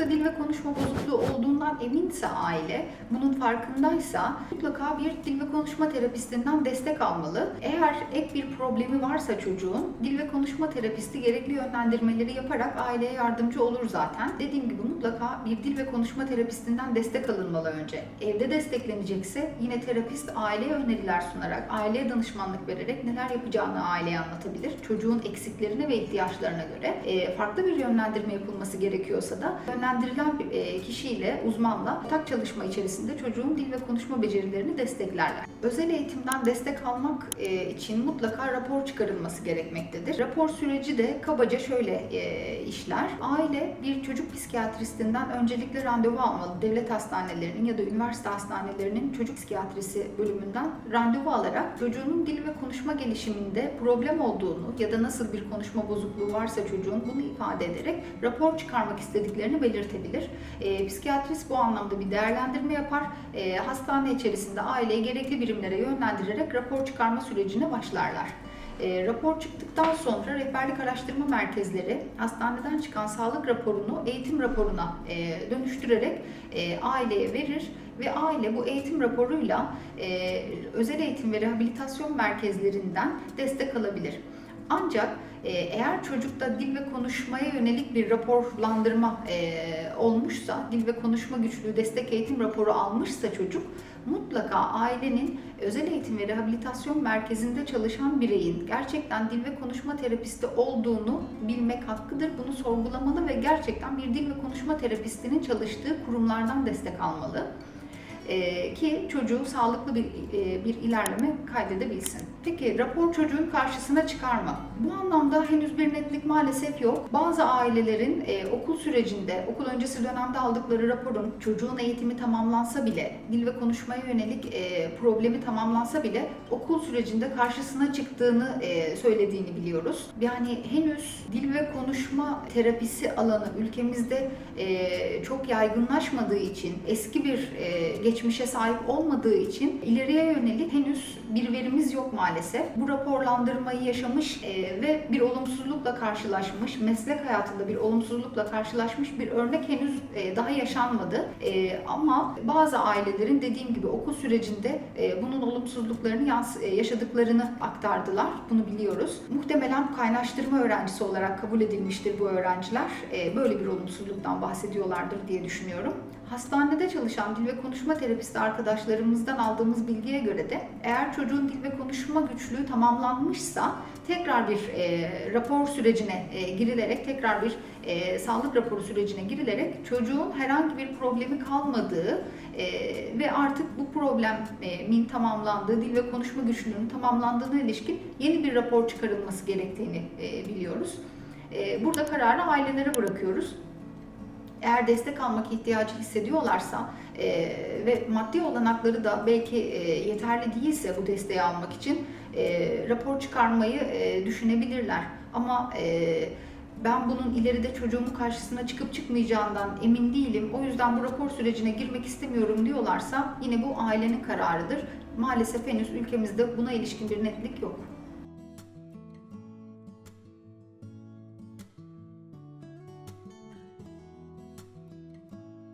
çocukta dil ve konuşma bozukluğu olduğundan eminse aile, bunun farkındaysa mutlaka bir dil ve konuşma terapistinden destek almalı. Eğer ek bir problemi varsa çocuğun, dil ve konuşma terapisti gerekli yönlendirmeleri yaparak aileye yardımcı olur zaten. Dediğim gibi mutlaka bir dil ve konuşma terapistinden destek alınmalı önce. Evde desteklenecekse yine terapist aileye öneriler sunarak, aileye danışmanlık vererek neler yapacağını aileye anlatabilir. Çocuğun eksiklerine ve ihtiyaçlarına göre farklı bir yönlendirme yapılması gerekiyorsa da yönlendirilen e, kişiyle, uzmanla ortak çalışma içerisinde çocuğun dil ve konuşma becerilerini desteklerler. Özel eğitimden destek almak e, için mutlaka rapor çıkarılması gerekmektedir. Rapor süreci de kabaca şöyle e, işler. Aile bir çocuk psikiyatristinden öncelikle randevu almalı. Devlet hastanelerinin ya da üniversite hastanelerinin çocuk psikiyatrisi bölümünden randevu alarak çocuğunun dil ve konuşma gelişiminde problem olduğunu ya da nasıl bir konuşma bozukluğu varsa çocuğun bunu ifade ederek rapor çıkarmak istediklerini belirtebilir. E, psikiyatrist bu anlamda bir değerlendirme yapar. E, hastane içerisinde aileyi gerekli birimlere yönlendirerek rapor çıkarma sürecine başlarlar. E, rapor çıktıktan sonra rehberlik araştırma merkezleri hastaneden çıkan sağlık raporunu eğitim raporuna e, dönüştürerek e, aileye verir ve aile bu eğitim raporuyla e, özel eğitim ve rehabilitasyon merkezlerinden destek alabilir. Ancak e, eğer çocukta dil ve konuşmaya yönelik bir raporlandırma e, olmuşsa, dil ve konuşma güçlüğü destek eğitim raporu almışsa çocuk mutlaka ailenin özel eğitim ve rehabilitasyon merkezinde çalışan bireyin gerçekten dil ve konuşma terapisti olduğunu bilmek hakkıdır. Bunu sorgulamalı ve gerçekten bir dil ve konuşma terapistinin çalıştığı kurumlardan destek almalı. Ee, ki çocuğu sağlıklı bir, e, bir ilerleme kaydedebilsin. Peki rapor çocuğun karşısına çıkar mı? Bu anlamda henüz bir netlik maalesef yok. Bazı ailelerin e, okul sürecinde, okul öncesi dönemde aldıkları raporun çocuğun eğitimi tamamlansa bile, dil ve konuşmaya yönelik e, problemi tamamlansa bile okul sürecinde karşısına çıktığını e, söylediğini biliyoruz. Yani henüz dil ve konuşma terapisi alanı ülkemizde e, çok yaygınlaşmadığı için, eski bir e, geçmişe sahip olmadığı için ileriye yönelik henüz bir verimiz yok maalesef. Bu raporlandırmayı yaşamış e, ve bir olumsuzlukla karşılaşmış, meslek hayatında bir olumsuzlukla karşılaşmış bir örnek henüz e, daha yaşanmadı. E, ama bazı ailelerin dediğim gibi okul sürecinde bunun olumsuzluklarını yaşadıklarını aktardılar. Bunu biliyoruz. Muhtemelen kaynaştırma öğrencisi olarak kabul edilmiştir bu öğrenciler. Böyle bir olumsuzluktan bahsediyorlardır diye düşünüyorum. Hastanede çalışan dil ve konuşma terapisti arkadaşlarımızdan aldığımız bilgiye göre de eğer çocuğun dil ve konuşma güçlüğü tamamlanmışsa tekrar bir e, rapor sürecine e, girilerek tekrar bir e, sağlık raporu sürecine girilerek çocuğun herhangi bir problemi kalmadığı e, ve artık bu problemin tamamlandığı, dil ve konuşma güçlüğünün tamamlandığına ilişkin yeni bir rapor çıkarılması gerektiğini e, biliyoruz. E, burada kararı ailelere bırakıyoruz eğer destek almak ihtiyacı hissediyorlarsa e, ve maddi olanakları da belki e, yeterli değilse bu desteği almak için e, rapor çıkarmayı e, düşünebilirler. Ama e, ben bunun ileride çocuğumun karşısına çıkıp çıkmayacağından emin değilim. O yüzden bu rapor sürecine girmek istemiyorum diyorlarsa yine bu ailenin kararıdır. Maalesef henüz ülkemizde buna ilişkin bir netlik yok.